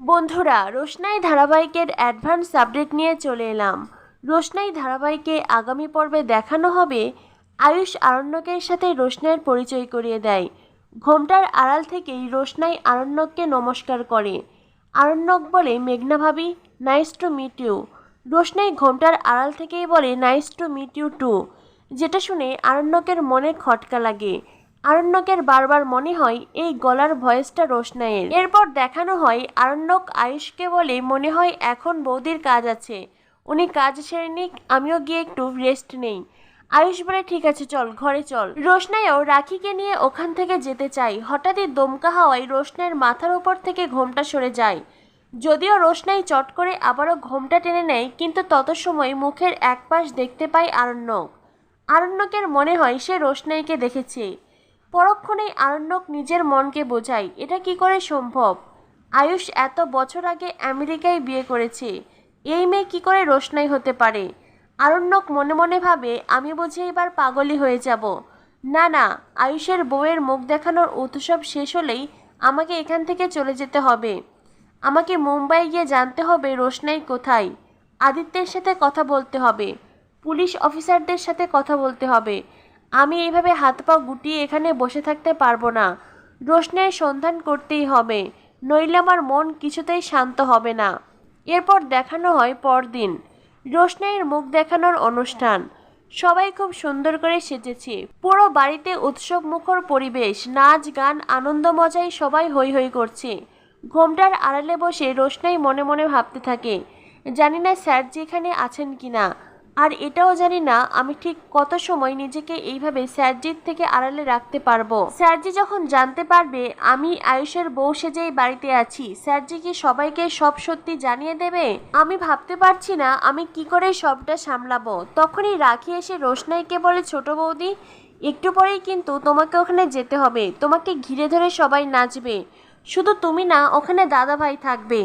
বন্ধুরা, রোশনাই ধারাবাহিকের advance update নিয়ে চলে এলাম। রোশনাই ধারাবাহিকে আগামী পর্বে দেখানো হবে, আয়ুষ আরণ্যকের সাথে রোশনাইয়ের পরিচয় করিয়ে দেয়। ঘোমটার আড়াল থেকেই রোশনাই আরণ্যককে নমস্কার করে। আরণ্যক বলে, মেঘনা ভাবি নাইস টু মিট ইউ রোশনাই ঘোমটার আড়াল থেকেই বলে nice to meet you too যেটা শুনে আরণ্যকের মনে খটকা লাগে। আরণ্যকের বারবার মনে হয় এই গলার ভয়েসটা রোশনাইয়ের। এরপর দেখানো হয় আরণ্যক আয়ুষকে বলে মনে হয় এখন বৌদির কাজ আছে। উনি কাজ সেরে নিক, আমিও গিয়ে একটু রেস্ট নেই। আয়ুষ বলে, ঠিক আছে, চল, ঘরে চল। রোশনাইও রাখিকে নিয়ে ওখান থেকে যেতে চাই হঠাৎই দমকা হাওয়ায় রোশনাইয়ের মাথার উপর থেকে ঘোমটা সরে যায়। যদিও রোশনাই চট করে আবারও ঘোমটা টেনে নেয়, কিন্তু তত সময় মুখের এক পাশ দেখতে পায় আরণ্যক। আরণ্যকের মনে হয় সে রোশনাইকে দেখেছে। পরক্ষণেই আরণ্যক নিজের মনকে বোঝায়, এটা কি করে সম্ভব? আয়ুষ এত বছর আগে আমেরিকায় বিয়ে করেছে। এই মেয়ে কি করে রোশনাই হতে পারে? আরণ্যক মনে মনে ভাবে, আমি বুঝি এবার পাগলই হয়ে যাব। না না, আয়ুষের বউয়ের মুখ দেখানোর উৎসব শেষ হলেই আমাকে এখান থেকে চলে যেতে হবে। আমাকে মুম্বাই গিয়ে জানতে হবে রোশনাই কোথায়। আদিত্যের সাথে কথা বলতে হবে। পুলিশ অফিসারদের সাথে কথা বলতে হবে। আমি এইভাবে হাত পা গুটিয়ে এখানে বসে থাকতে পারব না। রোশনের সন্ধান করতেই হবে, নইলে আমার মন কিছুতেই শান্ত হবে না। এরপর দেখানো হয় পরদিন রোশনাইয়ের মুখ দেখানোর অনুষ্ঠান। সবাই খুব সুন্দর করে সেজেছে। পুরো বাড়িতে উৎসব মুখর পরিবেশ, নাচ, গান, আনন্দ মজায় সবাই হৈ হৈ করছে। ঘোমটার আড়ালে বসে রোশনাই মনে মনে ভাবতে থাকে, জানি না স্যার যে এখানে আছেন কিনা। আর এটাও জানি না, আমি ঠিক কত সময় নিজেকে এইভাবে স্যারজির থেকে আড়ালে রাখতে পারব। স্যারজি যখন জানতে পারবে, আমি আয়ুষের বউ সেজেই বাড়িতে আছি, স্যারজি কি সবাইকে সব সত্যি জানিয়ে দেবে? আমি ভাবতে পারছি না, আমি কি করে সবটা সামলাবো। তখনই রাখি এসে রোশনাইকে বলে, ছোট বৌদি, একটু পরেই কিন্তু তোমাকে ওখানে যেতে হবে। তোমাকে ঘিরে ধরে সবাই নাচবে। শুধু তুমি না, ওখানে দাদা ভাই থাকবে।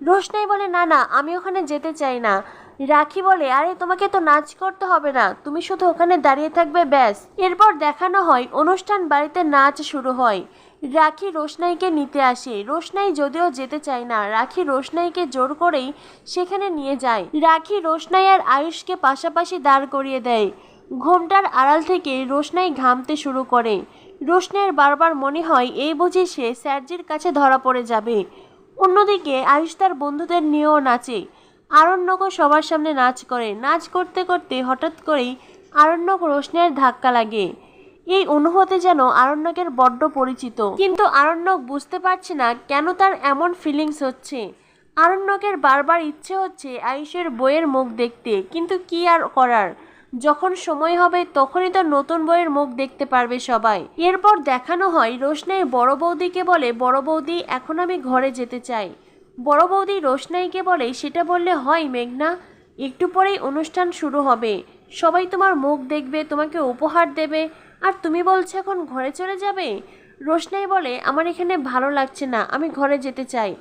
রোশনাই বলে, না না, আমি ওখানে যেতে চাই না। রাখি বলে, আরে, তোমাকে তো নাচ করতে হবে না। তুমি শুধু ওখানে দাঁড়িয়ে থাকবে, ব্যাস। এরপর দেখানো হয়, অনুষ্ঠান বাড়িতে নাচ শুরু হয়। রাখি রোশনাইকে নিতে আসে। রোশনাই যদিও যেতে চায় না, রাখি রোশনাইকে জোর করেই সেখানে নিয়ে যায়। রাখি রোশনাই আর আয়ুষকে পাশাপাশি দাঁড় করিয়ে দেয়। ঘোমটার আড়াল থেকে রোশনাই ঘামতে শুরু করে। রোশনাইয়ের বারবার মনে হয়, এই বুঝি সে স্যারজির কাছে ধরা পড়ে যাবে। অন্যদিকে আয়ুষ তার বন্ধুদের নিয়েও নাচে। আরণ্যকও সবার সামনে নাচ করে। নাচ করতে করতে হঠাৎ করেই আরণ্যক রোশনের ধাক্কা লাগে। এই অনুভূতি যেন আরণ্যকের বড্ড পরিচিত। কিন্তু আরণ্যক বুঝতে পারছে না কেন তার এমন ফিলিংস হচ্ছে। আরণ্যকের বারবার ইচ্ছে হচ্ছে আয়ুষের বইয়ের মুখ দেখতে, কিন্তু কি আর করার? যখন সময় হবে তখনই তো নতুন বইয়ের মুখ দেখতে পারবে সবাই। এরপর দেখানো হয় রোশনাই বড় বৌদিকে বলে, বড় বৌদি, এখন আমি ঘরে যেতে চাই। বড় বৌদি রোশনাইকে বলে, সেটা বললে হয় মেঘনা, একটু পরেই অনুষ্ঠান শুরু হবে। সবাই তোমার মুখ দেখবে, তোমাকে উপহার দেবে, আর তুমি বলছো এখন ঘরে চলে যাবে? রোশনাই বলে, আমার এখানে ভালো লাগছে না, আমি ঘরে যেতে চাই।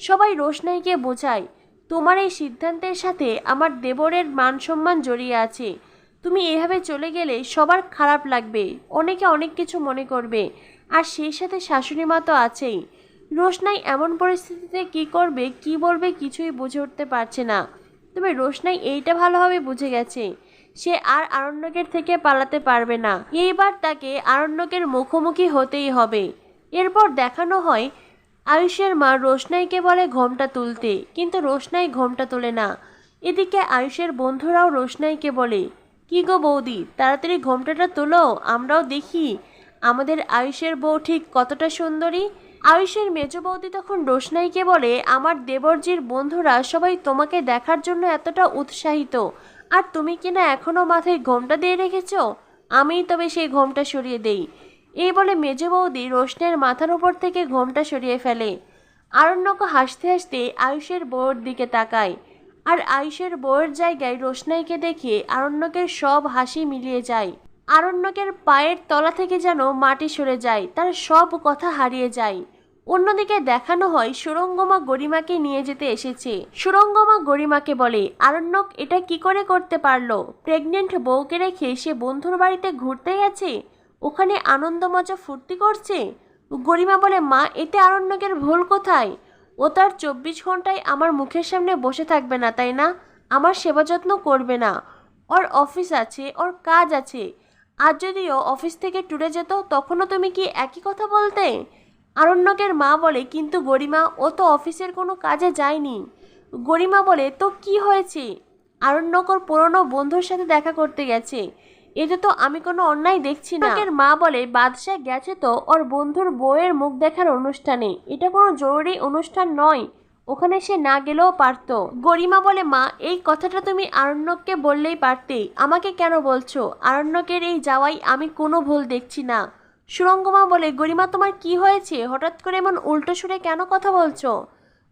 সবাই রোশনাইকে বোঝায়, তোমার এই সিদ্ধান্তের সাথে আমার দেবরের মান সম্মান জড়িয়ে আছে। তুমি এভাবে চলে গেলে সবার খারাপ লাগবে, অনেকে অনেক কিছু মনে করবে, আর সেই সাথে শাশুড়ি মা তো আছেই। রোশনাই এমন পরিস্থিতিতে কি করবে, কি বলবে কিছুই বুঝে উঠতে পারছে না। তবে রোশনাই এইটা ভালোভাবে বুঝে গেছে, সে আর আরণ্যকের থেকে পালাতে পারবে না। এইবার তাকে আরণ্যকের মুখোমুখি হতেই হবে। এরপর দেখানো হয় আয়ুষের মা রোশনাইকে বলে ঘোমটা তুলতে, কিন্তু রোশনাই ঘোমটা তোলে না। এদিকে আয়ুষের বন্ধুরাও রোশনাইকে বলে, কি গো বৌদি, তাড়াতাড়ি ঘোমটাটা তোলো, আমরাও দেখি। আমাদের আয়ুষের বউ ঠিক কতটা সুন্দরী আয়ুষের মেজ বৌদি তখন রোশনাইকে বলে, আমার দেবরজির বন্ধুরা সবাই তোমাকে দেখার জন্য এতটা উৎসাহিত। আর তুমি কিনা এখনও মাথায় ঘোমটা দিয়ে রেখেছো? আমিই তবে সেই ঘোমটা সরিয়ে দেই। এই বলে মেজ বৌদি রোশনের মাথার উপর থেকে ঘোমটা সরিয়ে ফেলে। আরণ্যক হাসতে হাসতে আয়ুষের বউয়ের দিকে তাকায়। আর আয়ুষের বউয়ের জায়গায় রোশনাইকে দেখে আরণ্যকের সব হাসি মিলিয়ে যায়। আরণ্যকের পায়ের তলা থেকে যেন মাটি সরে যায়, তার সব কথা হারিয়ে যায়। অন্যদিকে দেখানো হয় সুরঙ্গমা গরিমাকে নিয়ে যেতে এসেছে। সুরঙ্গমা গরিমাকে বলে, আরণ্যক, এটা কি করে করতে পারল? প্রেগনেন্ট বউকে রেখে সে বন্ধুর বাড়িতে ঘুরতে গেছে? ওখানে আনন্দ মজা ফুর্তি করছে? গরিমা বলে, মা, এতে আরণ্যকের ভুল কোথায়? ও তার চব্বিশ ঘন্টায় আমার মুখের সামনে বসে থাকবে না, তাই না? আমার সেবা যত্ন করবে না। ওর অফিস আছে, ওর কাজ আছে। আর যদিও অফিস থেকে ট্যুরে যেত, তখনও তুমি কি একই কথা বলতে? আরণ্যকের মা বলে, কিন্তু গরিমা, ও তো অফিসের কোনো কাজে যায়নি। গরিমা বলে, তো কি হয়েছে? আরণ্যক ওর পুরনো বন্ধুর সাথে দেখা করতে গেছে। এতে তো আমি কোনো অন্যায় দেখছি না। আরণ্যকের মা বলে, বাদশাহ গেছে তো ওর বন্ধুর বউয়ের মুখ দেখার অনুষ্ঠানে। এটা কোনো জরুরি অনুষ্ঠান নয়। ওখানে সে না গেলেও পারতো। গরিমা বলে, মা, এই কথাটা তুমি আরণ্যককে বললেই পারতে। আমাকে কেন বলছো? আরণ্যকের এই যাওয়াই আমি কোনো ভুল দেখছি না। সুরঙ্গমা বলে, গরিমা, তোমার কি হয়েছে? হঠাৎ করে এমন উল্টো সুরে কেন কথা বলছো?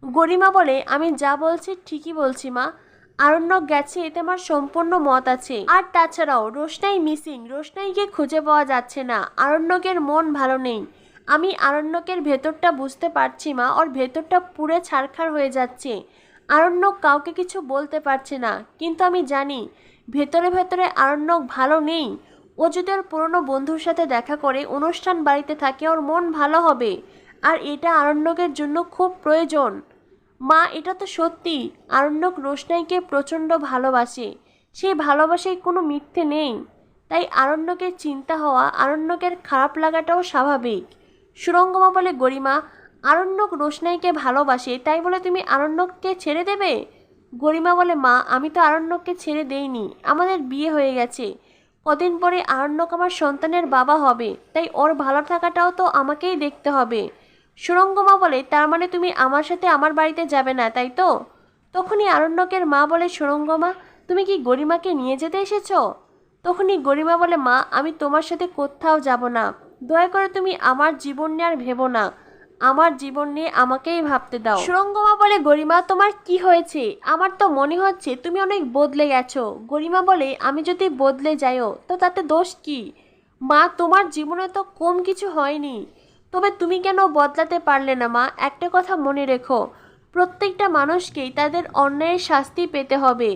গরিমা বলে, আমি যা বলছি ঠিকই বলছি, মা। আরণ্যক গেছে, এতে আমার সম্পূর্ণ মত আছে। আর তাছাড়াও, রোশনাই মিসিং, রোশনাইকে খুঁজে পাওয়া যাচ্ছে না। আরণ্যকের মন ভালো নেই। আমি আরণ্যকের ভেতরটা বুঝতে পারছি, মা। ওর ভেতরটা পুরে ছারখার হয়ে যাচ্ছে। আরণ্যক কাউকে কিছু বলতে পারছে না। কিন্তু আমি জানি, ভেতরে ভেতরে আরণ্যক ভালো নেই। ও যদি ওর পুরনো বন্ধুর সাথে দেখা করে অনুষ্ঠান বাড়িতে থাকে ওর মন ভালো হবে। আর এটা আরণ্যকের জন্য খুব প্রয়োজন। মা, এটা তো সত্যি। আরণ্যক রোশনাইকে প্রচণ্ড ভালোবাসে। সেই ভালোবাসায় কোনো মিথ্যে নেই। তাই আরণ্যকের চিন্তা হওয়া, আরণ্যকের খারাপ লাগাটাও স্বাভাবিক। সুরঙ্গমা বলে, গরিমা, আরণ্যক রোশনাইকে ভালোবাসে, তাই বলে তুমি আরণ্যককে ছেড়ে দেবে? গরিমা বলে, মা, আমি তো আরণ্যককে ছেড়ে দেইনি। আমাদের বিয়ে হয়ে গেছে। কদিন পরে আরণ্যক আমার সন্তানের বাবা হবে, তাই ওর ভালো থাকাটাও তো আমাকেই দেখতে হবে। সুরঙ্গমা বলে, তার মানে তুমি আমার সাথে আমার বাড়িতে যাবে না, তাই তো? তখনই আরণ্যকের মা বলে, সুরঙ্গমা, তুমি কি গরিমাকে নিয়ে যেতে এসেছ? তখনই গরিমা বলে, মা, আমি তোমার সাথে কোথাও যাব না। দয়া করে তুমি আমার জীবন নিয়ে আর ভেবো না। আমার জীবন নিয়ে আমাকেই ভাবতে দাও। সুরঙ্গমা বলে, গরিমা, তোমার কি হয়েছে? আমার তো মনে হচ্ছে তুমি অনেক বদলে গেছো। গরিমা বলে, আমি যদি বদলে যাইও, তো তাতে দোষ কি? মা, তোমার জীবনে তো কম কিছু হয়নি। তবে তুমি কেন বদলাতে পারলে না, মা? একটা কথা মনে রেখো। প্রত্যেকটা মানুষকেই তাদের অন্যায়ের শাস্তি পেতে হবে।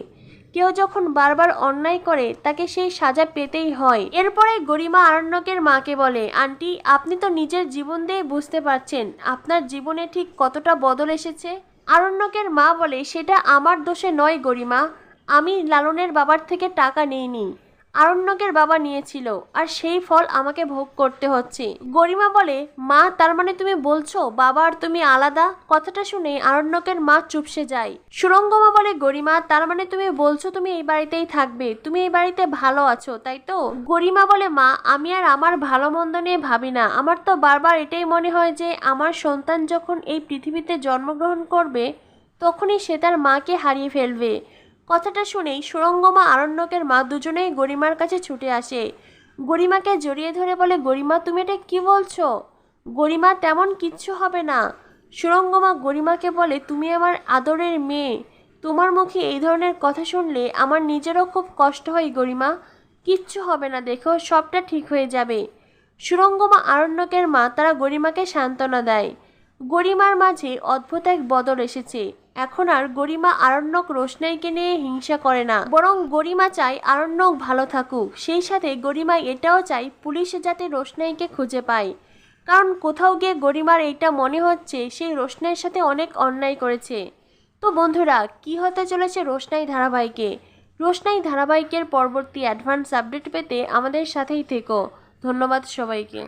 কেউ যখন বারবার অন্যায় করে, তাকে সেই সাজা পেতেই হয়। এরপরে গরিমা আরণ্যকের মাকে বলে, আন্টি, আপনি তো নিজের জীবন দিয়ে বুঝতে পারছেন, আপনার জীবনে ঠিক কতটা বদল এসেছে? আরণ্যকের মা বলে, সেটা আমার দোষে নয় গরিমা। আমি লালনের বাবার থেকে টাকা নিইনি। আরণ্যকের বাবা নিয়েছিল, আর সেই ফল আমাকে ভোগ করতে হচ্ছে। গরিমা বলে, মা, তার মানে তুমি বলছো বাবা আর তুমি আলাদা? কথাটা শুনে আরণ্যকের মা চুপসে যায়। সুরঙ্গমা বলে, গরিমা, তার মানে তুমি বলছো তুমি এই বাড়িতেই থাকবে, তুমি এই বাড়িতে ভালো আছো, তাই তো? গরিমা বলে, মা, আমি আর আমার ভালো মন্দ নিয়ে ভাবি না। আমার তো বারবার এটাই মনে হয় যে, আমার সন্তান যখন এই পৃথিবীতে জন্মগ্রহণ করবে, তখনই সে তার মাকে হারিয়ে ফেলবে। কথাটা শুনেই সুরঙ্গমা আরণ্যকের মা দুজনেই গরিমার কাছে ছুটে আসে। গরিমাকে জড়িয়ে ধরে বলে, গরিমা, তুমি এটা কি বলছো? গরিমা, তেমন কিচ্ছু হবে না। সুরঙ্গমা গরিমাকে বলে, তুমি আমার আদরের মেয়ে। তোমার মুখে এই ধরনের কথা শুনলে আমার নিজেরও খুব কষ্ট হয় গরিমা। কিচ্ছু হবে না, দেখো, সবটা ঠিক হয়ে যাবে। সুরঙ্গমা আরণ্যকের মা, তারা গরিমাকে সান্ত্বনা দেয়। গরিমার মাঝে অদ্ভুত এক বদল এসেছে। এখন আর গরিমা আরণ্যক রোশনাইকে নিয়ে হিংসা করে না, বরং গরিমা চায় আরণ্যক ভালো থাকুক। সেই সাথে গরিমা এটাও চায় পুলিশ যাতে রোশনাইকে খুঁজে পায়। কারণ কোথাও গিয়ে গরিমার এইটা মনে হচ্ছে সেই রোশনাইয়ের সাথে অনেক অন্যায় করেছে। তো বন্ধুরা, কি হতে চলেছে রোশনাই ধারাবাহিকে? রোশনাই ধারাবাহিকের পরবর্তী অ্যাডভান্স আপডেট পেতে আমাদের সাথেই থেকো। ধন্যবাদ সবাইকে।